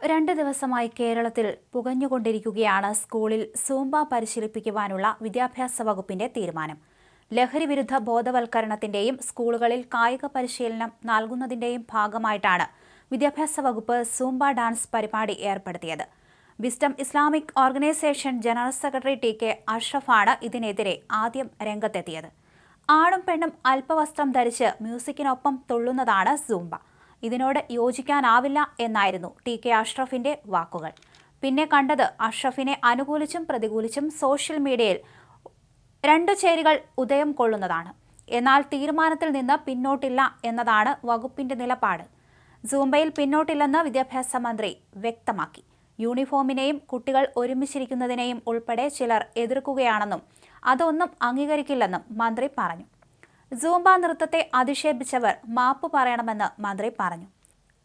രണ്ട് ദിവസമായി കേരളത്തിൽ പുകഞ്ഞുകൊണ്ടിരിക്കുകയാണ് സ്കൂളിൽ സൂംബ പരിശീലിപ്പിക്കുവാനുള്ള വിദ്യാഭ്യാസ വകുപ്പിന്റെ തീരുമാനം. ലഹരി വിരുദ്ധ ബോധവൽക്കരണത്തിന്റെയും സ്കൂളുകളിൽ കായിക പരിശീലനം നൽകുന്നതിന്റെയും ഭാഗമായിട്ടാണ് വിദ്യാഭ്യാസ വകുപ്പ് സൂംബ ഡാൻസ് പരിപാടി ഏർപ്പെടുത്തിയത്. Wisdom Islamic organisation general secretary T K അഷ്റഫാണ് ഇതിനെതിരെ ആദ്യം രംഗത്തെത്തിയത്. ആണും പെണ്ണും അല്പവസ്ത്രം ധരിച്ച് മ്യൂസിക്കിനൊപ്പം തുള്ളുന്നതാണ് സൂംബ. ഇതിനോട് യോജിക്കാനാവില്ല എന്നായിരുന്നു ടി കെ അഷ്റഫിന്റെ വാക്കുകൾ. പിന്നെ കണ്ടത് അഷ്റഫിനെ അനുകൂലിച്ചും പ്രതികൂലിച്ചും സോഷ്യൽ മീഡിയയിൽ രണ്ടു ചേരികൾ ഉദയം കൊള്ളുന്നതാണ്. എന്നാൽ തീരുമാനത്തിൽ നിന്ന് പിന്നോട്ടില്ല എന്നതാണ് വകുപ്പിന്റെ നിലപാട്. സൂംബയിൽ പിന്നോട്ടില്ലെന്ന് വിദ്യാഭ്യാസ മന്ത്രി വ്യക്തമാക്കി. യൂണിഫോമിനെയും കുട്ടികൾ ഒരുമിച്ചിരിക്കുന്നതിനെയും ഉൾപ്പെടെ ചിലർ എതിർക്കുകയാണെന്നും അതൊന്നും അംഗീകരിക്കില്ലെന്നും മന്ത്രി പറഞ്ഞു. സൂംബ നൃത്തത്തെ അധിക്ഷേപിച്ചവർ മാപ്പ് പറയണമെന്ന് മന്ത്രി പറഞ്ഞു.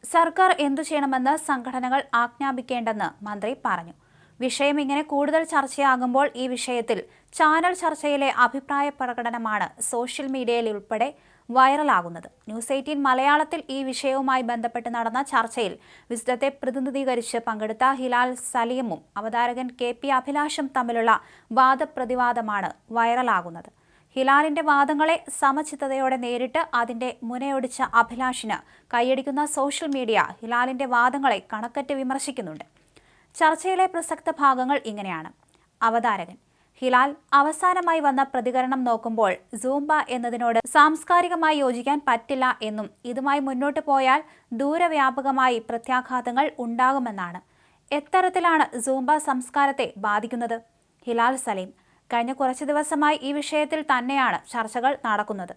സർക്കാർ എന്തു ചെയ്യണമെന്ന് സംഘടനകൾ ആജ്ഞാപിക്കേണ്ടെന്ന് മന്ത്രി പറഞ്ഞു. വിഷയം ഇങ്ങനെ കൂടുതൽ ചർച്ചയാകുമ്പോൾ ഈ വിഷയത്തിൽ ചാനൽ ചർച്ചയിലെ അഭിപ്രായ പ്രകടനമാണ് സോഷ്യൽ മീഡിയയിൽ ഉൾപ്പെടെ വൈറലാകുന്നത്. ന്യൂസ് എയ്റ്റീൻ മലയാളത്തിൽ ഈ വിഷയവുമായി ബന്ധപ്പെട്ട് നടന്ന ചർച്ചയിൽ വിസ്ഡത്തെ പ്രതിനിധീകരിച്ച് പങ്കെടുത്ത ഹിലാൽ സലീമും അവതാരകൻ കെ പി അഭിലാഷും തമ്മിലുള്ള വാദപ്രതിവാദമാണ് വൈറലാകുന്നത്. ഹിലാലിന്റെ വാദങ്ങളെ സമചിത്തതയോടെ നേരിട്ട് അതിന്റെ മുനയൊടിച്ച അഭിലാഷിന് കൈയടിക്കുന്ന സോഷ്യൽ മീഡിയ ഹിലാലിന്റെ വാദങ്ങളെ കണക്കറ്റ് വിമർശിക്കുന്നുണ്ട്. ചർച്ചയിലെ പ്രസക്ത ഭാഗങ്ങൾ ഇങ്ങനെയാണ്. അവതാരകൻ ഹിലാൽ അവസാനമായി വന്ന പ്രതികരണം നോക്കുമ്പോൾ സൂംബ എന്നതിനോട് സാംസ്കാരികമായി യോജിക്കാൻ പറ്റില്ല എന്നും ഇതുമായി മുന്നോട്ട് പോയാൽ ദൂരവ്യാപകമായി പ്രത്യാഘാതങ്ങൾ ഉണ്ടാകുമെന്നാണ്. എത്തരത്തിലാണ് സൂംബ സംസ്കാരത്തെ ബാധിക്കുന്നത്? ഹിലാൽ സലീം കഴിഞ്ഞ കുറച്ച് ദിവസമായി ഈ വിഷയത്തിൽ തന്നെയാണ് ചർച്ചകൾ നടക്കുന്നത്.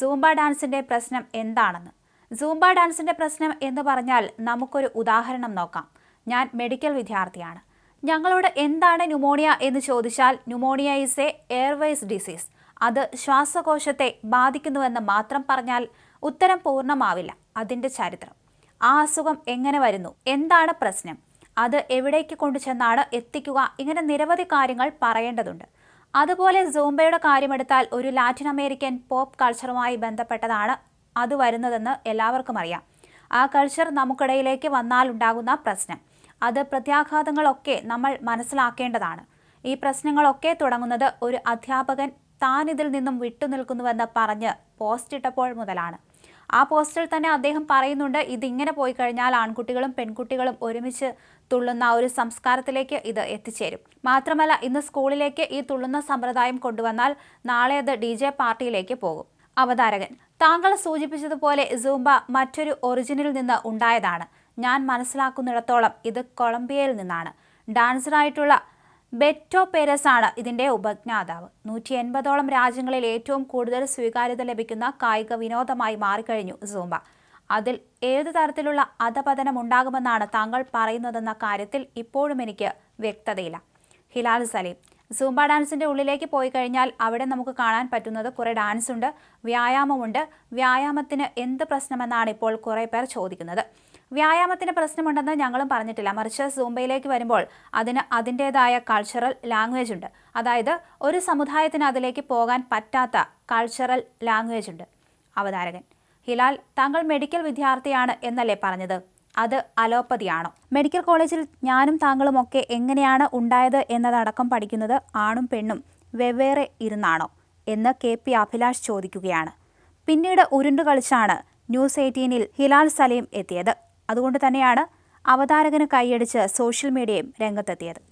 സൂംബ ഡാൻസിന്റെ പ്രശ്നം എന്താണെന്ന്. സൂംബ ഡാൻസിന്റെ പ്രശ്നം എന്ന് പറഞ്ഞാൽ നമുക്കൊരു ഉദാഹരണം നോക്കാം. ഞാൻ മെഡിക്കൽ വിദ്യാർത്ഥിയാണ്. ഞങ്ങളോട് എന്താണ് ന്യൂമോണിയ എന്ന് ചോദിച്ചാൽ pneumonia is a airways disease. അത് ശ്വാസകോശത്തെ ബാധിക്കുന്നുവെന്ന് മാത്രം പറഞ്ഞാൽ ഉത്തരം പൂർണമാവില്ല. അതിന്റെ ചരിത്രം. ആ അസുഖം എങ്ങനെ വരുന്നു? എന്താണ് പ്രശ്നം? അത് എവിടേക്ക് കൊണ്ടുചെന്നാണ് എത്തിക്കുക? ഇങ്ങനെ നിരവധി കാര്യങ്ങൾ പറയേണ്ടതുണ്ട്. അതുപോലെ സൂംബയുടെ കാര്യമെടുത്താൽ ഒരു ലാറ്റിൻ അമേരിക്കൻ പോപ്പ് കൾച്ചറുമായി ബന്ധപ്പെട്ടതാണ് അത് വരുന്നതെന്ന് എല്ലാവർക്കും അറിയാം. ആ കൾച്ചർ നമുക്കിടയിലേക്ക് വന്നാലുണ്ടാകുന്ന പ്രശ്നം. അത് പ്രത്യാഘാതങ്ങളൊക്കെ നമ്മൾ മനസ്സിലാക്കേണ്ടതാണ്. ഈ പ്രശ്നങ്ങളൊക്കെ തുടങ്ങുന്നത് ഒരു അധ്യാപകൻ താൻ ഇതിൽ നിന്നും വിട്ടുനിൽക്കുന്നുവെന്ന് പറഞ്ഞ് പോസ്റ്റ് ഇട്ടപ്പോൾ മുതലാണ്. ആ പോസ്റ്റിൽ തന്നെ അദ്ദേഹം പറയുന്നുണ്ട് ഇതിങ്ങനെ പോയി കഴിഞ്ഞാൽ ആൺകുട്ടികളും പെൺകുട്ടികളും ഒരുമിച്ച് തുള്ളുന്ന ഒരു സംസ്കാരത്തിലേക്ക് ഇത് എത്തിച്ചേരും. മാത്രമല്ല ഇന്ന് സ്കൂളിലേക്ക് ഈ തുള്ളുന്ന സമ്പ്രദായം കൊണ്ടുവന്നാൽ നാളെ അത് ഡി പാർട്ടിയിലേക്ക് പോകും. അവതാരകൻ താങ്കൾ സൂചിപ്പിച്ചതുപോലെ സൂംബ മറ്റൊരു ഒറിജിനിൽ നിന്ന് ഉണ്ടായതാണ്. ഞാൻ മനസ്സിലാക്കുന്നിടത്തോളം ഇത് കൊളംബിയയിൽ നിന്നാണ്. ഡാൻസറായിട്ടുള്ള ബെറ്റോ പെരസ് ആണ് ഇതിന്റെ ഉപജ്ഞാതാവ്. നൂറ്റി എൺപതോളം രാജ്യങ്ങളിൽ ഏറ്റവും കൂടുതൽ സ്വീകാര്യത ലഭിക്കുന്ന കായിക വിനോദമായി മാറിക്കഴിഞ്ഞു സൂംബ അതിൽ ഏത് തരത്തിലുള്ള അധപതനം ഉണ്ടാകുമെന്നാണ് താങ്കൾ പറയുന്നതെന്ന കാര്യത്തിൽ ഇപ്പോഴും എനിക്ക് വ്യക്തതയില്ല. ഹിലാൽ സലീം. സൂംബ ഡാൻസിന്റെ ഉള്ളിലേക്ക് പോയി കഴിഞ്ഞാൽ അവിടെ നമുക്ക് കാണാൻ പറ്റുന്നത് കുറേ ഡാൻസ് ഉണ്ട് വ്യായാമമുണ്ട്. വ്യായാമത്തിന് എന്ത് പ്രശ്നമെന്നാണ് ഇപ്പോൾ കുറേ പേർ ചോദിക്കുന്നത്. വ്യായാമത്തിന് പ്രശ്നമുണ്ടെന്ന് ഞങ്ങളും പറഞ്ഞിട്ടില്ല. മറിച്ച് സൂംബയിലേക്ക് വരുമ്പോൾ അതിന് അതിന്റെതായ കൾച്ചറൽ ലാംഗ്വേജ് ഉണ്ട്. അതായത് ഒരു സമുദായത്തിന് അതിലേക്ക് പോകാൻ പറ്റാത്ത കൾച്ചറൽ ലാംഗ്വേജ് ഉണ്ട്. അവതാരകൻ ഹിലാൽ താങ്കൾ മെഡിക്കൽ വിദ്യാർത്ഥിയാണ് എന്നല്ലേ പറഞ്ഞത്? അത് അലോപ്പതിയാണോ? മെഡിക്കൽ കോളേജിൽ ഞാനും താങ്കളും ഒക്കെ എങ്ങനെയാണ് ഉണ്ടായത് എന്നതടക്കം പഠിക്കുന്നത് ആണും പെണ്ണും വെവ്വേറെ ഇരുന്നാണോ എന്ന് കെ പി അഭിലാഷ് ചോദിക്കുകയാണ്. പിന്നീട് ഉരുണ്ടു കളിച്ചാണ് ന്യൂസ് എയ്റ്റീനിൽ ഹിലാൽ സലീം എത്തിയത്. അതുകൊണ്ട് തന്നെയാണ് അവതാരകന് കൈയടിച്ച് സോഷ്യൽ മീഡിയയും രംഗത്തെത്തിയത്.